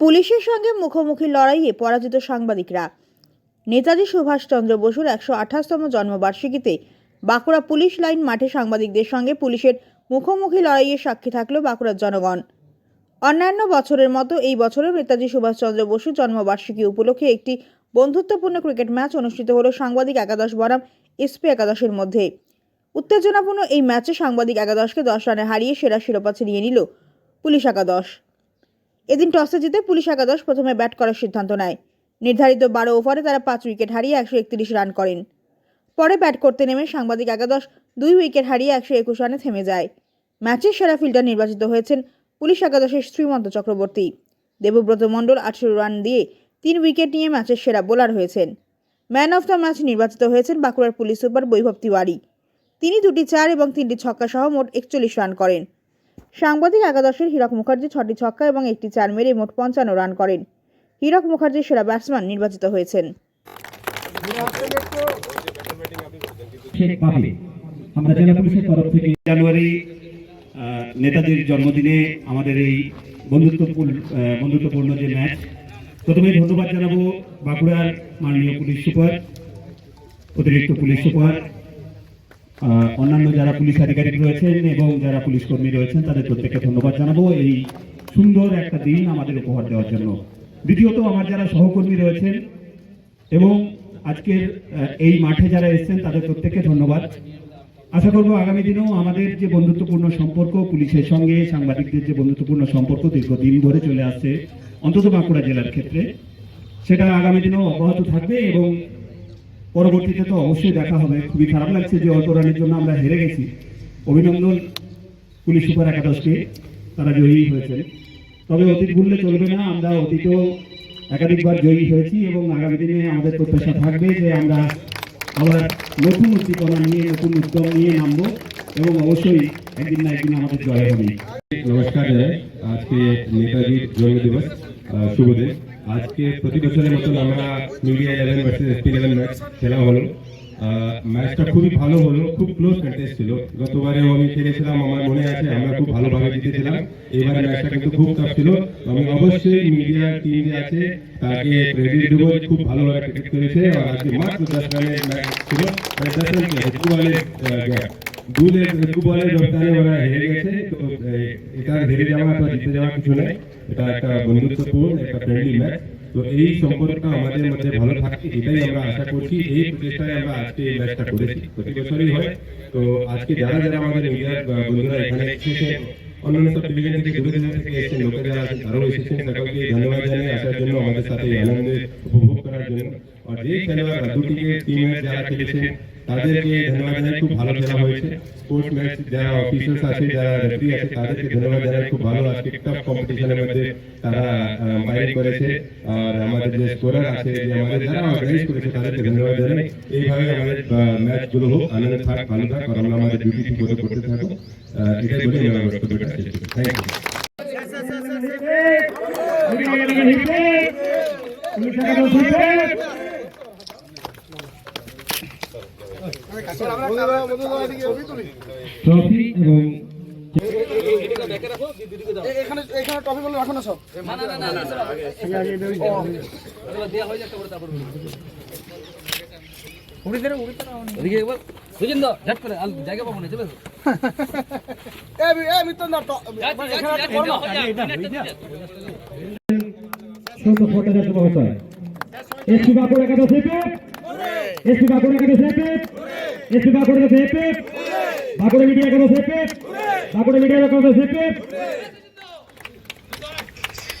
পুলিশের সঙ্গে মুখোমুখি লড়াইয়ে পরাজিত সাংবাদিকরা। নেতাজি সুভাষচন্দ্র বসুর একশো আঠাশতম জন্মবার্ষিকীতে বাঁকুড়া পুলিশ লাইন মাঠে সাংবাদিকদের সঙ্গে পুলিশের মুখোমুখি লড়াইয়ে সাক্ষী থাকল বাঁকুড়ার জনগণ। অন্যান্য বছরের মতো এই বছরও নেতাজি সুভাষচন্দ্র বসুর জন্মবার্ষিকী উপলক্ষে একটি বন্ধুত্বপূর্ণ ক্রিকেট ম্যাচ অনুষ্ঠিত হলো সাংবাদিক একাদশ বনাম এসপি একাদশের মধ্যে। উত্তেজনাপূর্ণ এই ম্যাচে সাংবাদিক একাদশকে দশ রানে হারিয়ে সেরা শিরোপা ছিনিয়ে নিল পুলিশ একাদশ। এদিন টসে জিতে পুলিশ একাদশ প্রথমে ব্যাট করার সিদ্ধান্ত নেয়। নির্ধারিত বারো ওভারে তারা পাঁচ উইকেট হারিয়ে একশো একত্রিশ রান করেন। পরে ব্যাট করতে নেমে সাংবাদিক একাদশ দুই উইকেট হারিয়ে একশো একুশ রানে থেমে যায়। ম্যাচের সেরা ফিল্ডার নির্বাচিত হয়েছেন পুলিশ একাদশের শ্রীমন্ত চক্রবর্তী। দেবব্রত মণ্ডল আঠেরো রান দিয়ে তিন উইকেট নিয়ে ম্যাচের সেরা বোলার হয়েছেন। ম্যান অফ দ্য ম্যাচ নির্বাচিত হয়েছেন বাঁকুড়ার পুলিশ সুপার বৈভব তিওয়ারি। তিনি দুটি চার এবং তিনটি ছক্কা সহ মোট একচল্লিশ রান করেন। সাংবাদিক একাদশের হীরক মুখার্জি ছটি ছক্কা এবং একটি চার মেরে মোট পঞ্চান্ন রান করেন। হীরক মুখার্জি সেরা ব্যাটসম্যান নির্বাচিত হয়েছেন। আমরা জেলা পুলিশের তরফ থেকে জানুয়ারি নেতাজির জন্মদিনে আমাদের এই বন্ধুত্বপূর্ণ বন্ধুত্বপূর্ণ যে ম্যাচ প্রথমে ধন্যবাদ জানাব বাঁকুড়ার মাননীয় পুলিশ সুপার, অতিরিক্ত পুলিশ সুপার অন্যান্য যারা পুলিশ আধিকারিক রয়েছেন এবং যারা পুলিশ কর্মী রয়েছেন, তাদের প্রত্যেককে ধন্যবাদ জানাব এই সুন্দর একটা দিন আমাদের উপহার দেওয়ার জন্য। দ্বিতীয়ত, আমার যারা সহকর্মী রয়েছেন এবং আজকের এই মাঠে যারা এসেছেন, তাদের প্রত্যেককে ধন্যবাদ। আশা করব আগামী দিনেও আমাদের যে বন্ধুত্বপূর্ণ সম্পর্ক, পুলিশের সঙ্গে সাংবাদিকদের যে বন্ধুত্বপূর্ণ সম্পর্ক দীর্ঘদিন ধরে চলে আসছে অন্তত বাঁকুড়া জেলার ক্ষেত্রে, সেটা আগামী দিনেও অব্যাহত থাকবে এবং পরবর্তীতে তো অবশ্যই দেখা হবে। খুবই খারাপ লাগছে যে অল্প রানের জন্য আমরা হেরে গেছি। অভিনন্দন পুলিশ সুপার একাদশকে। তারা জয়ী হয়েছেন। তবে অতীত ভুললে চলবে না। আমরা অতীতেও একাধিকবার জয়ী হয়েছি এবং আগামী দিনে আমাদের প্রত্যাশা থাকবে যে আমরা আবার নতুন উদ্দীপনা নিয়ে, নতুন উদ্যম নিয়ে নামবো এবং অবশ্যই একদিন না একদিন আমাদের জয় হবে। নমস্কার, আজকে নেতাজির জন্মদিবস। শুভ দিন। আজকে প্রতি বছরের মতন আমরা media eleven versus SP eleven match খেলা হলো। ম্যাচটা খুবই ভালো হলো, খুব ক্লোজ কন্টেস্ট ছিল। গতবারেও আমি খেলেছিলাম, আমার মনে আছে, আমরা খুব ভালোভাবে জিতেছিলাম। এবারে ম্যাচটা কিন্তু খুব টাফ ছিল। আমি অবশ্যই মিডিয়া টিম যে আছে, তাকে ক্রেডিট দেবো, খুব ভালোভাবে ক্রিকেট করেছে। আর আজকে মাত্র দশ রানের ম্যাচ ছিল মানে দশ রান দুধের একটু বলে ওরা হেরে গেছে, তো এটা হেরে যাওয়া বা জিতে যাওয়া কিছু নেই। এটা একটা বন্ধুত্বপূর্ণ, একটা ফ্রেন্ডলি ম্যাচ তো এই সম্পর্কটা আমাদের মধ্যে ভালো থাকে এটাই আমরা আশা করছি। এই প্রচেষ্টায় আমরা আজকে এই ম্যাচটা করেছি, প্রতি বছরই হয়। তো আজকে যারা যারা আমাদের মিডিয়ার বন্ধুরা এখানে এসেছেন অন্যান্য সব ডিভিশন থেকে দূরে দূরে থেকে এসেছেন লোকে যারা আছেন তারাও এসেছেন সকলকে ধন্যবাদ জানিয়ে আসার জন্য আমাদের সাথে এই আনন্দে উপভোগ করার জন্য। আর যে খেলোয়াড় দুটিকে টিমের যারা খেলেছেন তাদেরকে ধন্যবাদ জানাই, খুব ভালো খেলা হয়েছে। স্পোর্টস ম্যাচ যারা অফিসার্স আছে, যারা রেফারি আছে, তাদেরকে ধন্যবাদ জানাই, খুব ভালো আজকে টাফ কম্পিটিশনের মধ্যে তারা ফাইট করেছে। আর আমাদের যে স্কোরার আছে, যে আমাদের যারা অর্গানাইজ করেছে, তাদেরকে ধন্যবাদ জানাই। এইভাবে আমাদের ম্যাচগুলো হোক, আনন্দ থাক, ভালো থাক, আর আমরা আমাদের ডিউটি ঠিক করতে থাকো এটাই বলে আমি আমার বক্তব্যটা শেষ থ্যাংক ইউ ট্রফি এবং এখানে এখানে টপি বলে রাখো না সব না না। এসপি বাঁকুড়া একাদশ এসপি বাঁকুড়া একাদশ হেপে বাঁকুড়া মিডিয়া একাদশ হেপে বাঁকুড়া মিডিয়া একাদশ হেপে